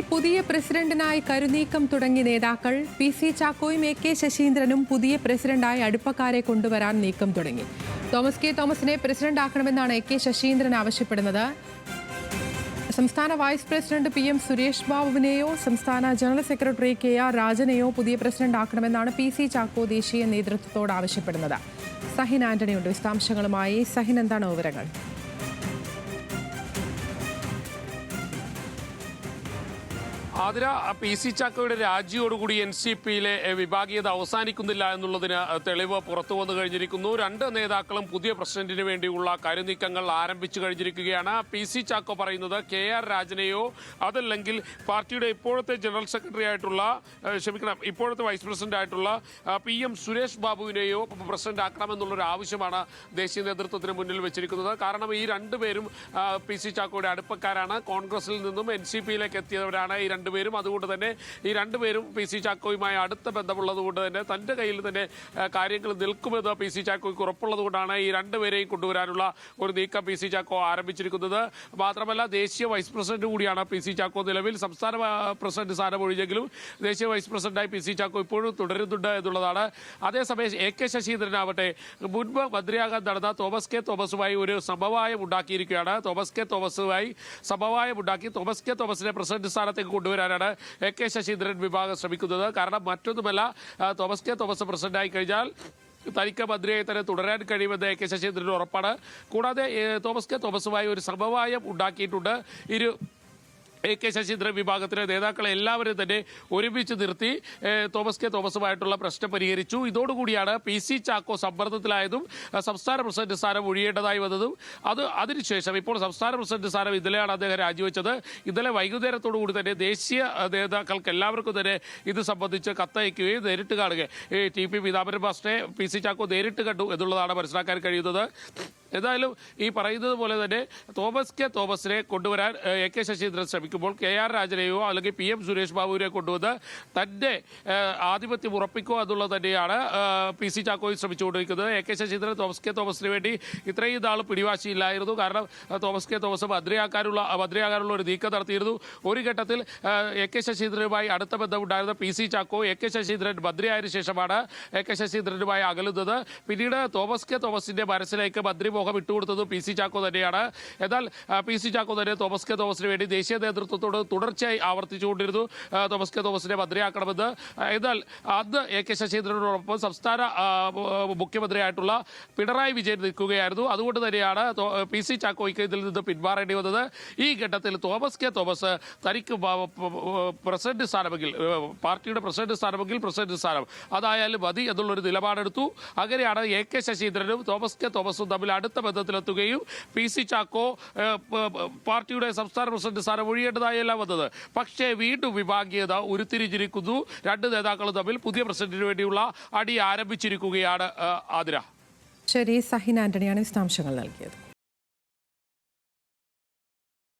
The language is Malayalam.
പ്രസിഡന്റിനായി കരുനീക്കം തുടങ്ങിയ നേതാക്കൾ പി സി ചാക്കോയും എ കെ ശശീന്ദ്രനും പുതിയ പ്രസിഡന്റായി അടുപ്പക്കാരെ കൊണ്ടുവരാൻ നീക്കം തുടങ്ങി. Thomas K. തോമസിനെ പ്രസിഡന്റാക്കണമെന്നാണ് എ കെ ശശീന്ദ്രൻ ആവശ്യപ്പെടുന്നത്. സംസ്ഥാന vice president P M Suresh ബാബുവിനെയോ സംസ്ഥാന ജനറൽ സെക്രട്ടറി കെ ആർ രാജനെയോ പുതിയ പ്രസിഡന്റ് ആക്കണമെന്നാണ് പി സി ചാക്കോ ദേശീയ നേതൃത്വത്തോട് ആവശ്യപ്പെടുന്നത്. സഹിൻ ആന്റണിയുണ്ട്. വിശദാംശങ്ങളുമായി സഹിൻ എന്താണ് വിവരങ്ങൾ? ആതിര പി സി ചാക്കോയുടെ രാജിയോടുകൂടി എൻ സി പിയിലെ വിഭാഗീയത അവസാനിക്കുന്നില്ല എന്നുള്ളതിന് തെളിവ് പുറത്തു വന്നു കഴിഞ്ഞിരിക്കുന്നു. രണ്ട് നേതാക്കളും പുതിയ പ്രസിഡന്റിന് വേണ്ടിയുള്ള കരുനീക്കങ്ങൾ ആരംഭിച്ചു കഴിഞ്ഞിരിക്കുകയാണ്. പി സി ചാക്കോ പറയുന്നത് കെ ആർ രാജനെയോ അതല്ലെങ്കിൽ പാർട്ടിയുടെ ഇപ്പോഴത്തെ ജനറൽ സെക്രട്ടറി ആയിട്ടുള്ള ക്ഷമിക്കണം ഇപ്പോഴത്തെ വൈസ് പ്രസിഡന്റ് ആയിട്ടുള്ള പി എം സുരേഷ് ബാബുവിനെയോ പ്രസിഡന്റ് ആക്കണമെന്നുള്ളൊരു ആവശ്യമാണ് ദേശീയ നേതൃത്വത്തിന് മുന്നിൽ വെച്ചിരിക്കുന്നത്. കാരണം ഈ രണ്ടുപേരും പി സി ചാക്കോയുടെ അടുപ്പക്കാരാണ്. കോൺഗ്രസിൽ നിന്നും എൻ സി പിയിലേക്ക് എത്തിയവരാണ്. ഈ രണ്ടുപേരും. അതുകൊണ്ട് തന്നെ ഈ രണ്ടുപേരും പി സി ചാക്കോയുമായി അടുത്ത ബന്ധമുള്ളത് കൊണ്ട് തന്നെ തന്റെ കയ്യിൽ തന്നെ കാര്യങ്ങൾ നിൽക്കുമെന്ന് പി സി ചാക്കോയ്ക്ക് ഉറപ്പുള്ളത് കൊണ്ടാണ് ഈ രണ്ടുപേരെയും കൊണ്ടുവരാനുള്ള ഒരു നീക്കം പി സി ചാക്കോ ആരംഭിച്ചിരിക്കുന്നത്. മാത്രമല്ല ദേശീയ വൈസ് പ്രസിഡന്റ് കൂടിയാണ് പി സി ചാക്കോ നിലവിൽ. സംസ്ഥാന പ്രസിഡന്റ് സ്ഥാനം ഒഴിഞ്ഞെങ്കിലും ദേശീയ വൈസ് പ്രസിഡന്റായി പി സി ചാക്കോ ഇപ്പോഴും തുടരുന്നുണ്ട് എന്നുള്ളതാണ്. അതേസമയം എ കെ ശശീന്ദ്രനാവട്ടെ മുൻപ് മന്ത്രിയാകാൻ നടന്ന തോമസ് കെ തോമസുമായി ഒരു സമവായം ഉണ്ടാക്കിയിരിക്കുകയാണ്. തോമസ് കെ തോമസുമായി സമവായം ഉണ്ടാക്കി തോമസ് കെ തോമസിനെ പ്രസിഡന്റ് സ്ഥാനത്തേക്ക് കൊണ്ടുവരാനാണ് എ കെ ശശീന്ദ്രൻ വിഭാഗം ശ്രമിക്കുന്നത്. കാരണം മറ്റൊന്നുമല്ല തോമസ് കെ തോമസ് പ്രസിഡന്റായി കഴിഞ്ഞാൽ തനിക്ക് മന്ത്രിയായി തന്നെ തുടരാൻ കഴിയുമെന്ന് എ കെ ശശീന്ദ്രന് ഉറപ്പാണ്. കൂടാതെ തോമസ് കെ തോമസുമായി ഒരു സമവായം ഉണ്ടാക്കിയിട്ടുണ്ട്. ഇരു എ കെ ശശീന്ദ്രൻ വിഭാഗത്തിലെ നേതാക്കളെ എല്ലാവരും തന്നെ ഒരുമിച്ച് നിർത്തി തോമസ് കെ തോമസുമായിട്ടുള്ള പ്രശ്നം പരിഹരിച്ചു. ഇതോടുകൂടിയാണ് പി സി ചാക്കോ സമ്മർദ്ദത്തിലായതും സംസ്ഥാന പ്രസിഡന്റ് സ്ഥാനം ഒഴിയേണ്ടതായി വന്നതും. അത് അതിനുശേഷം ഇപ്പോൾ സംസ്ഥാന പ്രസിഡന്റ് സ്ഥാനം ഇന്നലെയാണ് അദ്ദേഹം രാജിവെച്ചത്. ഇന്നലെ വൈകുന്നേരത്തോടുകൂടി തന്നെ ദേശീയ നേതാക്കൾക്ക് എല്ലാവർക്കും തന്നെ ഇത് സംബന്ധിച്ച് കത്തയക്കുകയും നേരിട്ട് കാണുകയും ടി പി പീതാംബരൻ മാസ്റ്ററെ പി സി ചാക്കോ നേരിട്ട് കണ്ടു എന്നുള്ളതാണ് മനസ്സിലാക്കാൻ കഴിയുന്നത്. എന്തായാലും ഈ പറയുന്നത് പോലെ തന്നെ തോമസ് കെ തോമസിനെ കൊണ്ടുവരാൻ എ കെ ശശീന്ദ്രൻ ശ്രമിക്കുമ്പോൾ കെ ആർ രാജനെയോ അല്ലെങ്കിൽ പി എം സുരേഷ് ബാബുവിനെ കൊണ്ടുവന്ന് ഏഹ്, ആധിപത്യം ഉറപ്പിക്കുക എന്നുള്ളത് തന്നെയാണ് പി സി ചാക്കോയിൽ ശ്രമിച്ചുകൊണ്ടിരിക്കുന്നത്. A K Saseendran Thomas K തോമസിന് വേണ്ടി ഇത്രയും നാൾ പിടിവാശിയില്ലായിരുന്നു കാരണം തോമസ് കെ തോമസ് മന്ത്രിയാക്കാനുള്ള മന്ത്രിയാകാനുള്ള ഒരു നീക്കം നടത്തിയിരുന്നു. ഒരു ഘട്ടത്തിൽ എ കെ ശശീന്ദ്രനുമായി അടുത്ത ബന്ധമുണ്ടായിരുന്ന P C Chacko A K Saseendran മന്ത്രിയായതിനു ശേഷമാണ് എ കെ ശശീന്ദ്രനുമായി അകലുന്നത്. പിന്നീട് തോമസ് കെ തോമസിന്റെ മനസ്സിലേക്ക് മന്ത്രിമോഹം വിട്ടുകൊടുത്തത് പി സി ചാക്കോ തന്നെയാണ്. എന്നാൽ പി സി ചാക്കോ തന്നെ തോമസ് കെ തോമസിന് വേണ്ടി ദേശീയ നേതൃത്വത്തോട് തുടർച്ചയായി ആവർത്തിച്ചുകൊണ്ടിരുന്നു. തോമസ് കെ തോമസിനെ മന്ത്രിയാക്കണമെന്ന്. എന്നാൽ അന്ന് എ കെ ശശീന്ദ്രനോടൊപ്പം സംസ്ഥാന മുഖ്യമന്ത്രിയായിട്ടുള്ള പിണറായി വിജയൻ നിൽക്കുകയായിരുന്നു. അതുകൊണ്ട് തന്നെയാണ് പി സി ചാക്കോയ്ക്ക് ഇതിൽ നിന്ന് പിന്മാറേണ്ടി വന്നത്. ഈ ഘട്ടത്തിൽ തോമസ് കെ തോമസ് തനിക്ക് പ്രസിഡന്റ് സ്ഥാനമെങ്കിൽ പാർട്ടിയുടെ പ്രസിഡന്റ് സ്ഥാനമെങ്കിൽ പ്രസിഡന്റ് സ്ഥാനം. അതായാലും മതി എന്നുള്ളൊരു നിലപാടെടുത്തു. അങ്ങനെയാണ് എ കെ ശശീന്ദ്രനും തോമസ് കെ തോമസും തമ്മിൽ അടുത്ത ബന്ധത്തിലെത്തുകയും പി സി ചാക്കോ പാർട്ടിയുടെ സംസ്ഥാന പ്രസിഡന്റ് സ്ഥാനം ഒഴിയേണ്ടതായല്ല വന്നത്. പക്ഷേ വീണ്ടും വിഭാഗീയത ഉരുത്തിരിഞ്ഞിരിക്കുന്നു. രണ്ട് നേതാക്കളും തമ്മിൽ പുതിയ പ്രസിഡന്റിന് വേണ്ടിയുള്ള അടി ആരംഭിച്ചിരിക്കുകയാണ് ആതിര. ശരി സഹിൻ ആന്റണിയാണ് വിശദാംശങ്ങൾ നൽകിയത്.